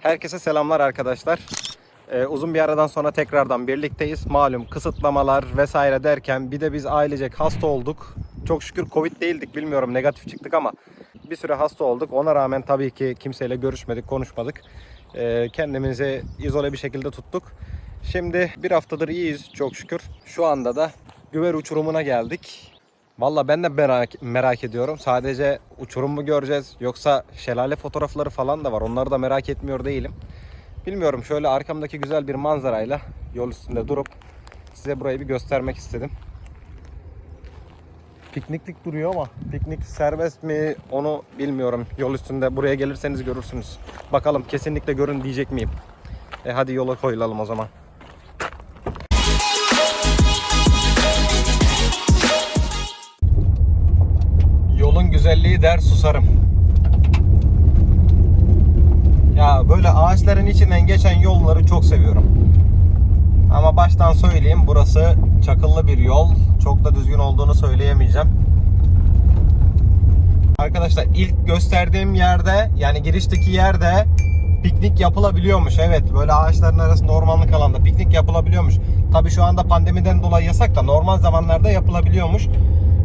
Herkese selamlar arkadaşlar. Ee, uzun bir aradan sonra tekrardan birlikteyiz. Malum kısıtlamalar vesaire derken bir de biz ailecek hasta olduk. Çok şükür Covid değildik bilmiyorum negatif çıktık ama bir süre hasta olduk. Ona rağmen tabii ki kimseyle görüşmedik, konuşmadık. Ee, kendimizi izole bir şekilde tuttuk. Şimdi bir haftadır iyiyiz çok şükür. Şu anda da Güver uçurumuna geldik. Valla ben de merak, merak ediyorum. Sadece uçurum mu göreceğiz yoksa şelale fotoğrafları falan da var. Onları da merak etmiyor değilim. Bilmiyorum şöyle arkamdaki güzel bir manzarayla yol üstünde durup size burayı bir göstermek istedim. Pikniklik duruyor ama piknik serbest mi onu bilmiyorum. Yol üstünde buraya gelirseniz görürsünüz. Bakalım kesinlikle görün diyecek miyim? E hadi yola koyulalım o zaman. Der susarım. Ya böyle ağaçların içinden geçen yolları çok seviyorum. Ama baştan söyleyeyim burası çakıllı bir yol. Çok da düzgün olduğunu söyleyemeyeceğim. Arkadaşlar ilk gösterdiğim yerde yani girişteki yerde piknik yapılabiliyormuş. Evet böyle ağaçların arasında ormanlık alanda piknik yapılabiliyormuş. Tabi şu anda pandemiden dolayı yasak da normal zamanlarda yapılabiliyormuş.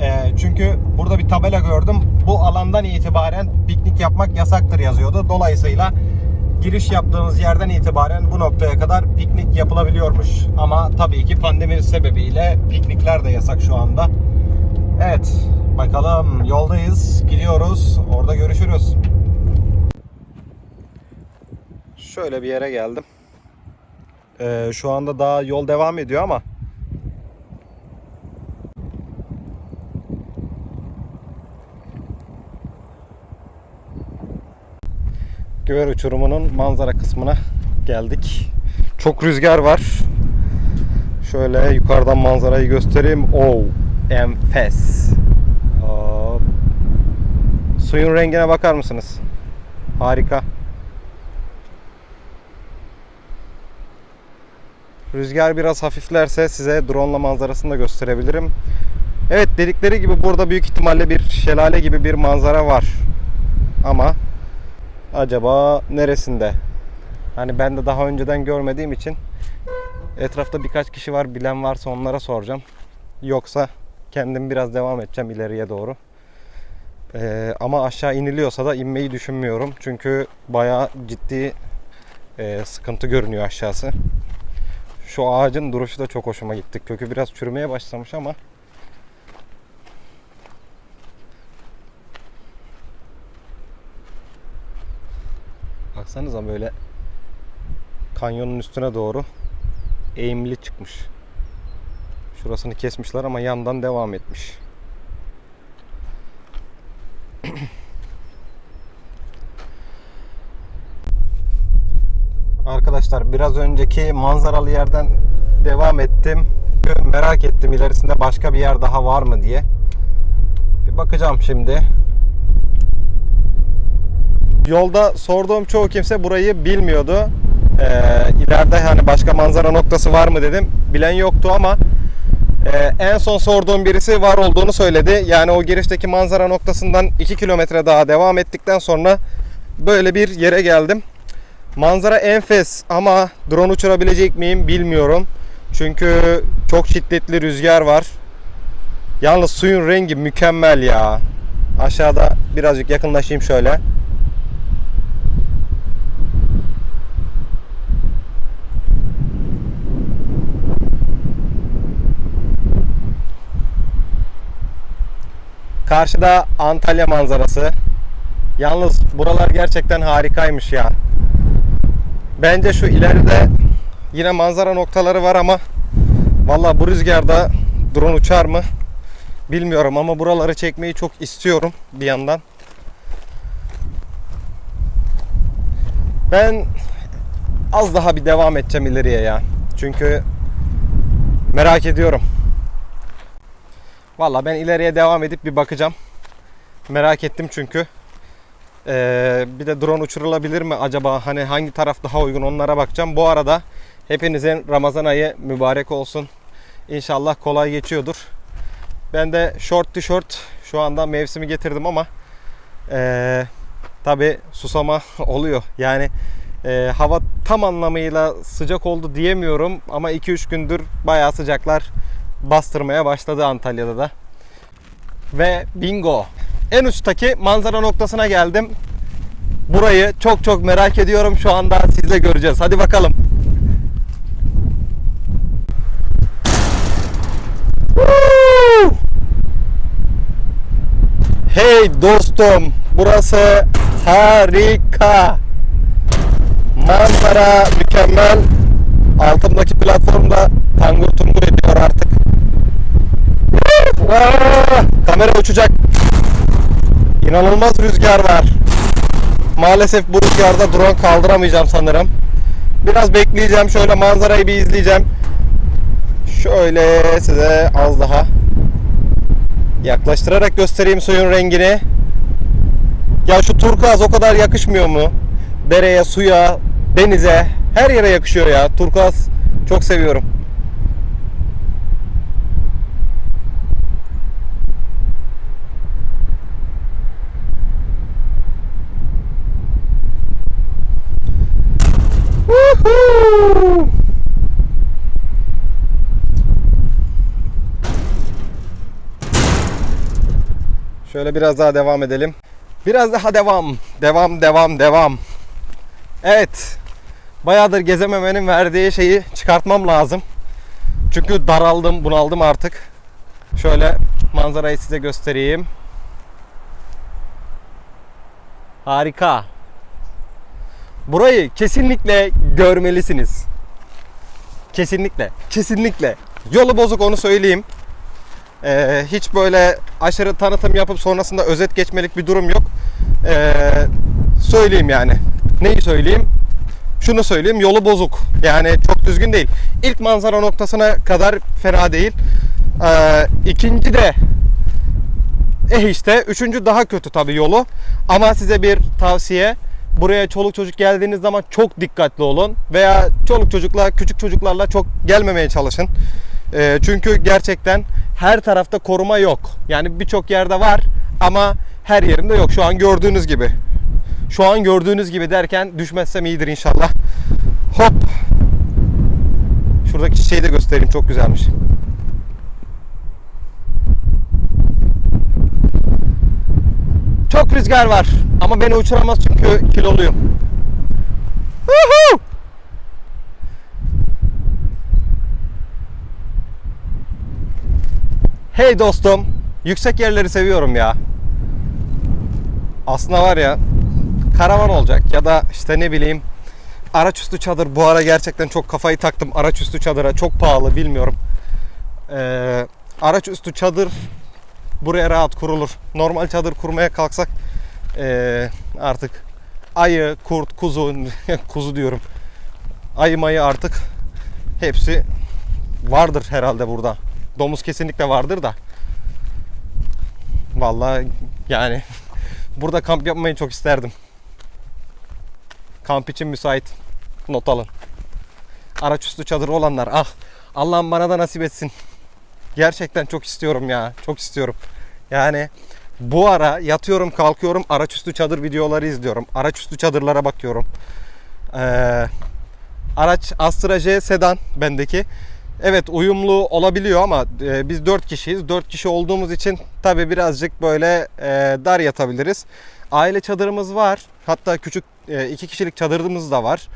Ee, çünkü burada bir tabela gördüm. Bu alandan itibaren piknik yapmak yasaktır yazıyordu. Dolayısıyla giriş yaptığınız yerden itibaren bu noktaya kadar piknik yapılabiliyormuş. Ama tabii ki pandemi sebebiyle piknikler de yasak şu anda. Evet, bakalım yoldayız, gidiyoruz. Orada görüşürüz. Şöyle bir yere geldim. Ee, şu anda daha yol devam ediyor ama Göver uçurumunun manzara kısmına geldik. Çok rüzgar var. Şöyle yukarıdan manzarayı göstereyim. Oh, enfes. Hop. Suyun rengine bakar mısınız? Harika. Rüzgar biraz hafiflerse size drone manzarasını da gösterebilirim. Evet dedikleri gibi burada büyük ihtimalle bir şelale gibi bir manzara var. Ama acaba neresinde? Hani ben de daha önceden görmediğim için etrafta birkaç kişi var bilen varsa onlara soracağım. Yoksa kendim biraz devam edeceğim ileriye doğru. Ee, ama aşağı iniliyorsa da inmeyi düşünmüyorum. Çünkü bayağı ciddi e, sıkıntı görünüyor aşağısı. Şu ağacın duruşu da çok hoşuma gitti. Kökü biraz çürümeye başlamış ama Baksanıza böyle kanyonun üstüne doğru eğimli çıkmış. Şurasını kesmişler ama yandan devam etmiş. Arkadaşlar biraz önceki manzaralı yerden devam ettim. Merak ettim ilerisinde başka bir yer daha var mı diye. Bir bakacağım şimdi. Yolda sorduğum çoğu kimse burayı bilmiyordu. Ee, ileride hani başka manzara noktası var mı dedim. Bilen yoktu ama e, en son sorduğum birisi var olduğunu söyledi. Yani o girişteki manzara noktasından 2 kilometre daha devam ettikten sonra böyle bir yere geldim. Manzara enfes ama drone uçurabilecek miyim bilmiyorum. Çünkü çok şiddetli rüzgar var. Yalnız suyun rengi mükemmel ya. Aşağıda birazcık yakınlaşayım şöyle. Karşıda Antalya manzarası. Yalnız buralar gerçekten harikaymış ya. Bence şu ileride yine manzara noktaları var ama valla bu rüzgarda drone uçar mı bilmiyorum ama buraları çekmeyi çok istiyorum bir yandan. Ben az daha bir devam edeceğim ileriye ya. Çünkü merak ediyorum. Valla ben ileriye devam edip bir bakacağım. Merak ettim çünkü. Ee, bir de drone uçurulabilir mi acaba? Hani hangi taraf daha uygun onlara bakacağım. Bu arada hepinizin Ramazan ayı mübarek olsun. İnşallah kolay geçiyordur. Ben de short tişört şu anda mevsimi getirdim ama ee, tabi susama oluyor. Yani Ee, hava tam anlamıyla sıcak oldu diyemiyorum ama 2-3 gündür bayağı sıcaklar bastırmaya başladı Antalya'da da. Ve bingo. En uçtaki manzara noktasına geldim. Burayı çok çok merak ediyorum. Şu anda sizle göreceğiz. Hadi bakalım. Hey dostum, burası harika. Manzara mükemmel. Altımdaki platformda tangur tungur ediyor artık. Aa, kamera uçacak. İnanılmaz rüzgar var. Maalesef bu rüzgarda drone kaldıramayacağım sanırım. Biraz bekleyeceğim. Şöyle manzarayı bir izleyeceğim. Şöyle size az daha yaklaştırarak göstereyim suyun rengini. Ya şu turkuaz o kadar yakışmıyor mu? Dereye, suya, denize, her yere yakışıyor ya. Turkuaz çok seviyorum. Şöyle biraz daha devam edelim. Biraz daha devam. Devam, devam, devam. Evet. Bayağıdır gezememenin verdiği şeyi çıkartmam lazım. Çünkü daraldım, bunaldım artık. Şöyle manzarayı size göstereyim. Harika. Burayı kesinlikle görmelisiniz. Kesinlikle. Kesinlikle. Yolu bozuk onu söyleyeyim. Ee, hiç böyle aşırı tanıtım yapıp sonrasında özet geçmelik bir durum yok. Ee, söyleyeyim yani. Neyi söyleyeyim? Şunu söyleyeyim yolu bozuk. Yani çok düzgün değil. İlk manzara noktasına kadar fena değil. Ee, ikinci de eh işte. Üçüncü daha kötü tabii yolu. Ama size bir tavsiye. Buraya çoluk çocuk geldiğiniz zaman çok dikkatli olun. Veya çoluk çocukla, küçük çocuklarla çok gelmemeye çalışın. Ee, çünkü gerçekten her tarafta koruma yok. Yani birçok yerde var ama her yerinde yok. Şu an gördüğünüz gibi. Şu an gördüğünüz gibi derken düşmezsem iyidir inşallah. Hop. Şuradaki çiçeği de göstereyim. Çok güzelmiş. Çok rüzgar var ama beni uçuramaz çünkü kiloluyum. Woohoo! Hey dostum, yüksek yerleri seviyorum ya. Aslında var ya, karavan olacak ya da işte ne bileyim araçüstü çadır. Bu ara gerçekten çok kafayı taktım araçüstü çadıra. Çok pahalı bilmiyorum. Ee, araçüstü çadır buraya rahat kurulur. Normal çadır kurmaya kalksak ee, artık ayı, kurt, kuzu, kuzu diyorum. Ayı mayı artık hepsi vardır herhalde burada. Domuz kesinlikle vardır da. Vallahi yani burada kamp yapmayı çok isterdim. Kamp için müsait. Not alın. Araçüstü çadırı olanlar ah Allah'ım bana da nasip etsin. Gerçekten çok istiyorum ya. Çok istiyorum. Yani bu ara yatıyorum kalkıyorum araçüstü çadır videoları izliyorum. Araçüstü çadırlara bakıyorum. Ee, araç Astra J sedan bendeki. Evet uyumlu olabiliyor ama e, biz 4 kişiyiz. 4 kişi olduğumuz için tabi birazcık böyle e, dar yatabiliriz. Aile çadırımız var. Hatta küçük 2 e, kişilik çadırımız da var.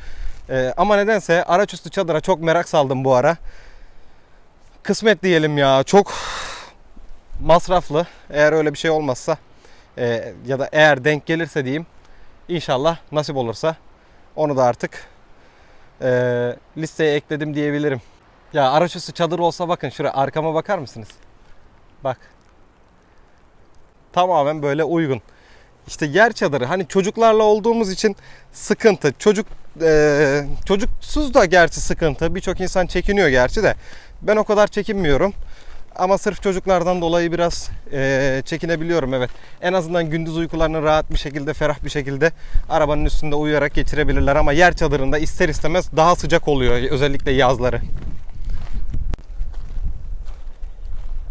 E, ama nedense araçüstü çadıra çok merak saldım bu ara. Kısmet diyelim ya. Çok masraflı. Eğer öyle bir şey olmazsa e, ya da eğer denk gelirse diyeyim inşallah nasip olursa onu da artık e, listeye ekledim diyebilirim. Ya araçüstü çadır olsa bakın şuraya arkama bakar mısınız? Bak. Tamamen böyle uygun. İşte yer çadırı hani çocuklarla olduğumuz için sıkıntı. Çocuk e, çocuksuz da gerçi sıkıntı. Birçok insan çekiniyor gerçi de. Ben o kadar çekinmiyorum. Ama sırf çocuklardan dolayı biraz e, çekinebiliyorum evet. En azından gündüz uykularını rahat bir şekilde, ferah bir şekilde arabanın üstünde uyuyarak geçirebilirler. Ama yer çadırında ister istemez daha sıcak oluyor özellikle yazları.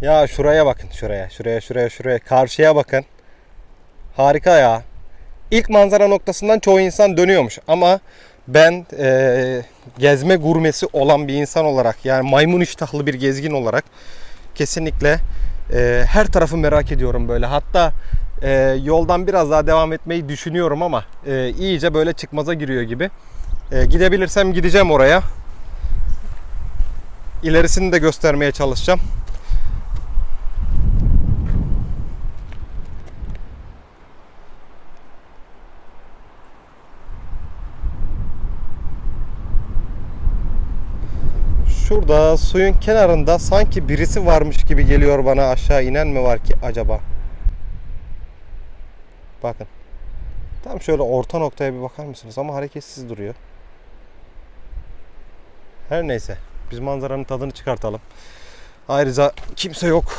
Ya şuraya bakın şuraya şuraya şuraya şuraya karşıya bakın. Harika ya. İlk manzara noktasından çoğu insan dönüyormuş ama ben e, gezme gurmesi olan bir insan olarak yani maymun iştahlı bir gezgin olarak kesinlikle e, her tarafı merak ediyorum böyle. Hatta e, yoldan biraz daha devam etmeyi düşünüyorum ama e, iyice böyle çıkmaza giriyor gibi. E, gidebilirsem gideceğim oraya. İlerisini de göstermeye çalışacağım. Şurada suyun kenarında sanki birisi varmış gibi geliyor bana aşağı inen mi var ki acaba? Bakın. Tam şöyle orta noktaya bir bakar mısınız? Ama hareketsiz duruyor. Her neyse. Biz manzaranın tadını çıkartalım. Ayrıca kimse yok.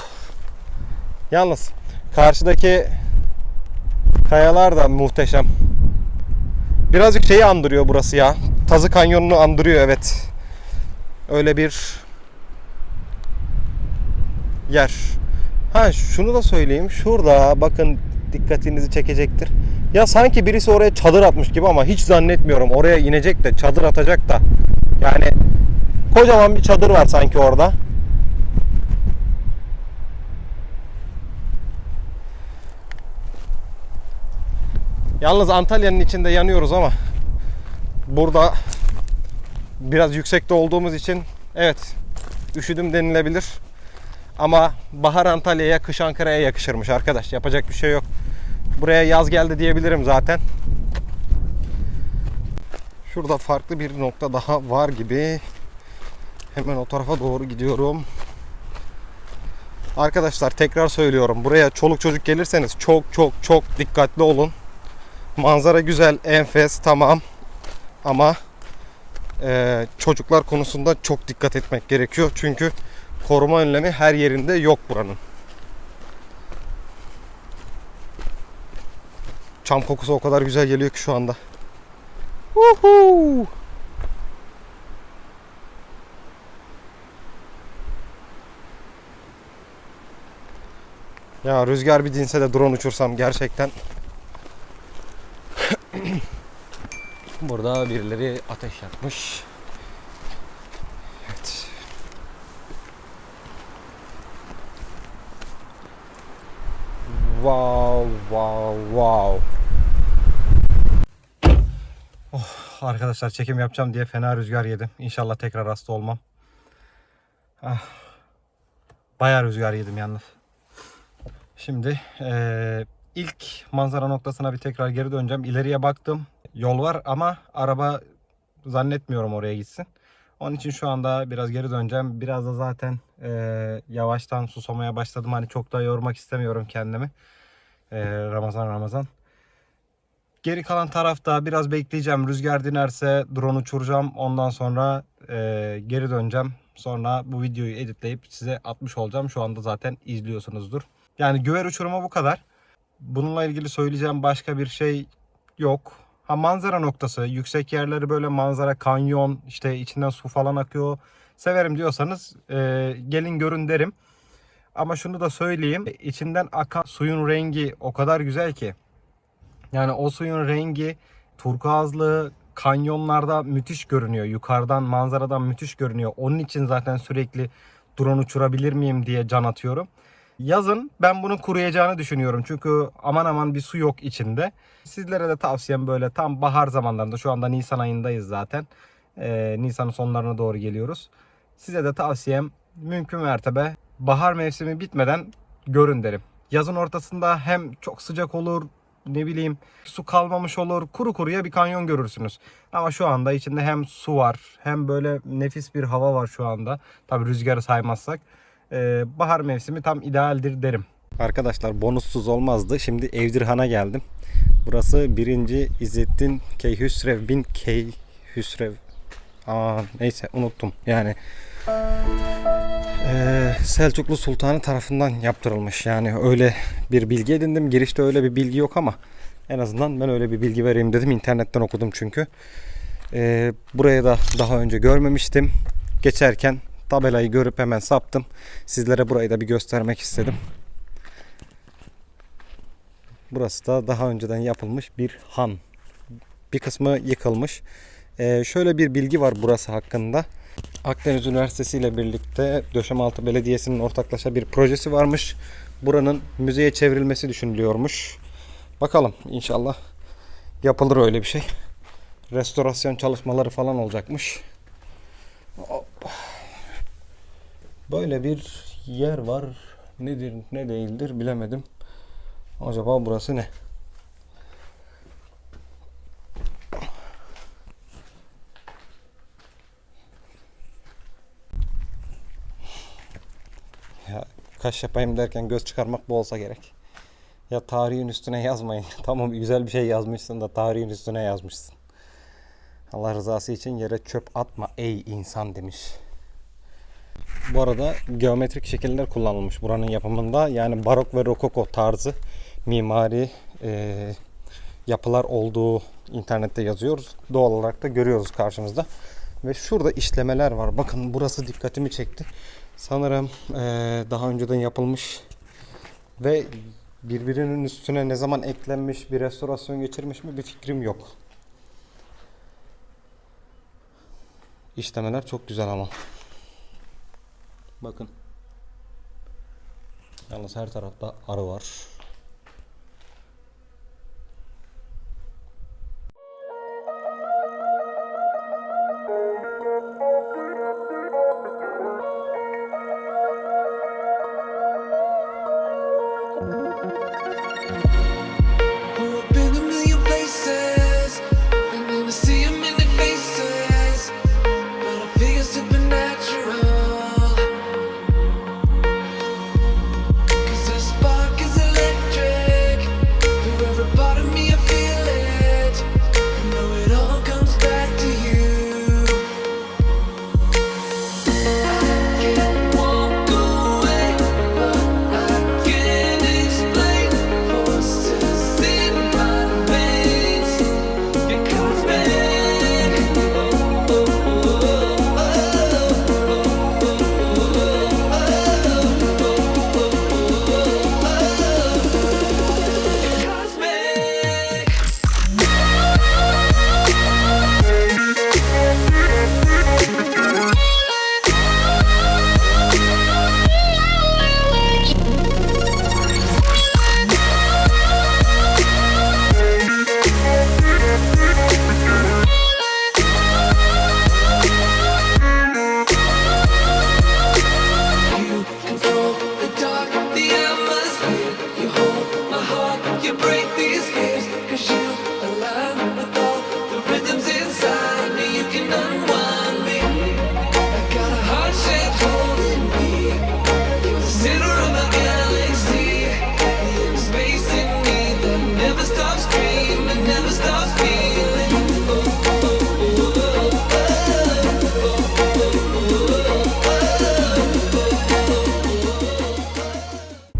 Yalnız karşıdaki kayalar da muhteşem. Birazcık şeyi andırıyor burası ya. Tazı Kanyonu'nu andırıyor evet. Öyle bir yer. Ha şunu da söyleyeyim. Şurada bakın dikkatinizi çekecektir. Ya sanki birisi oraya çadır atmış gibi ama hiç zannetmiyorum. Oraya inecek de çadır atacak da. Yani kocaman bir çadır var sanki orada. Yalnız Antalya'nın içinde yanıyoruz ama burada biraz yüksekte olduğumuz için evet üşüdüm denilebilir. Ama bahar Antalya'ya, kış Ankara'ya yakışırmış arkadaş. Yapacak bir şey yok. Buraya yaz geldi diyebilirim zaten. Şurada farklı bir nokta daha var gibi. Hemen o tarafa doğru gidiyorum. Arkadaşlar tekrar söylüyorum. Buraya çoluk çocuk gelirseniz çok çok çok dikkatli olun. Manzara güzel, enfes, tamam. Ama e, çocuklar konusunda çok dikkat etmek gerekiyor. Çünkü koruma önlemi her yerinde yok buranın. Çam kokusu o kadar güzel geliyor ki şu anda. Woohoo! Ya rüzgar bir dinse de drone uçursam gerçekten Burada birileri ateş yakmış. Evet. Wow, wow, wow. Oh, arkadaşlar çekim yapacağım diye fena rüzgar yedim. İnşallah tekrar hasta olmam. Ah. Bayağı rüzgar yedim yalnız. Şimdi eee, ilk manzara noktasına bir tekrar geri döneceğim. İleriye baktım. Yol var ama araba zannetmiyorum oraya gitsin. Onun için şu anda biraz geri döneceğim. Biraz da zaten eee, yavaştan susamaya başladım. Hani çok da yormak istemiyorum kendimi. Eee, Ramazan Ramazan. Geri kalan tarafta biraz bekleyeceğim. Rüzgar dinerse drone uçuracağım. Ondan sonra eee, geri döneceğim. Sonra bu videoyu editleyip size atmış olacağım. Şu anda zaten izliyorsunuzdur. Yani güver uçurma bu kadar. Bununla ilgili söyleyeceğim başka bir şey yok. Ha manzara noktası, yüksek yerleri böyle manzara, kanyon, işte içinden su falan akıyor. Severim diyorsanız e, gelin görün derim. Ama şunu da söyleyeyim. içinden akan suyun rengi o kadar güzel ki. Yani o suyun rengi turkuazlı kanyonlarda müthiş görünüyor. Yukarıdan manzaradan müthiş görünüyor. Onun için zaten sürekli drone uçurabilir miyim diye can atıyorum. Yazın ben bunun kuruyacağını düşünüyorum. Çünkü aman aman bir su yok içinde. Sizlere de tavsiyem böyle tam bahar zamanlarında şu anda Nisan ayındayız zaten. Ee, Nisan'ın sonlarına doğru geliyoruz. Size de tavsiyem mümkün mertebe bahar mevsimi bitmeden görün derim. Yazın ortasında hem çok sıcak olur ne bileyim su kalmamış olur kuru kuruya bir kanyon görürsünüz. Ama şu anda içinde hem su var hem böyle nefis bir hava var şu anda. Tabi rüzgarı saymazsak. Ee, bahar mevsimi tam idealdir derim. Arkadaşlar bonussuz olmazdı. Şimdi Evdirhan'a geldim. Burası 1. İzzettin Keyhüsrev bin Keyhüsrev. Aa, neyse unuttum. Yani ee, Selçuklu Sultanı tarafından yaptırılmış. Yani öyle bir bilgi edindim. Girişte öyle bir bilgi yok ama en azından ben öyle bir bilgi vereyim dedim. İnternetten okudum çünkü. Ee, buraya da daha önce görmemiştim. Geçerken tabelayı görüp hemen saptım. Sizlere burayı da bir göstermek istedim. Burası da daha önceden yapılmış bir han. Bir kısmı yıkılmış. Ee, şöyle bir bilgi var burası hakkında. Akdeniz Üniversitesi ile birlikte Döşemealtı Belediyesi'nin ortaklaşa bir projesi varmış. Buranın müzeye çevrilmesi düşünülüyormuş. Bakalım inşallah yapılır öyle bir şey. Restorasyon çalışmaları falan olacakmış. Hop. Böyle bir yer var. Nedir ne değildir bilemedim. Acaba burası ne? Ya kaş yapayım derken göz çıkarmak bu olsa gerek. Ya tarihin üstüne yazmayın. tamam güzel bir şey yazmışsın da tarihin üstüne yazmışsın. Allah rızası için yere çöp atma ey insan demiş. Bu arada geometrik şekiller kullanılmış buranın yapımında. Yani barok ve rokoko tarzı mimari eee, yapılar olduğu internette yazıyoruz. Doğal olarak da görüyoruz karşımızda. Ve şurada işlemeler var. Bakın burası dikkatimi çekti. Sanırım eee, daha önceden yapılmış ve birbirinin üstüne ne zaman eklenmiş, bir restorasyon geçirmiş mi bir fikrim yok. İşlemeler çok güzel ama. Bakın. Yalnız her tarafta arı var.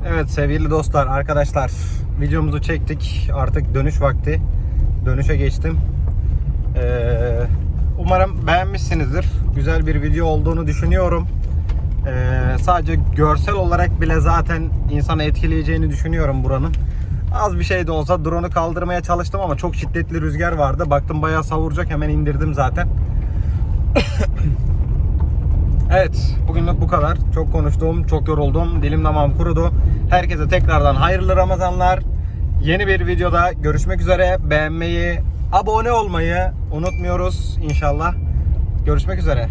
Evet sevgili dostlar, arkadaşlar videomuzu çektik. Artık dönüş vakti. Dönüşe geçtim. Ee, umarım beğenmişsinizdir. Güzel bir video olduğunu düşünüyorum. Ee, sadece görsel olarak bile zaten insanı etkileyeceğini düşünüyorum buranın. Az bir şey de olsa drone'u kaldırmaya çalıştım ama çok şiddetli rüzgar vardı. Baktım bayağı savuracak hemen indirdim zaten. Evet, bugünlük bu kadar. Çok konuştum, çok yoruldum. Dilim damağım kurudu. Herkese tekrardan hayırlı Ramazanlar. Yeni bir videoda görüşmek üzere. Beğenmeyi, abone olmayı unutmuyoruz inşallah. Görüşmek üzere.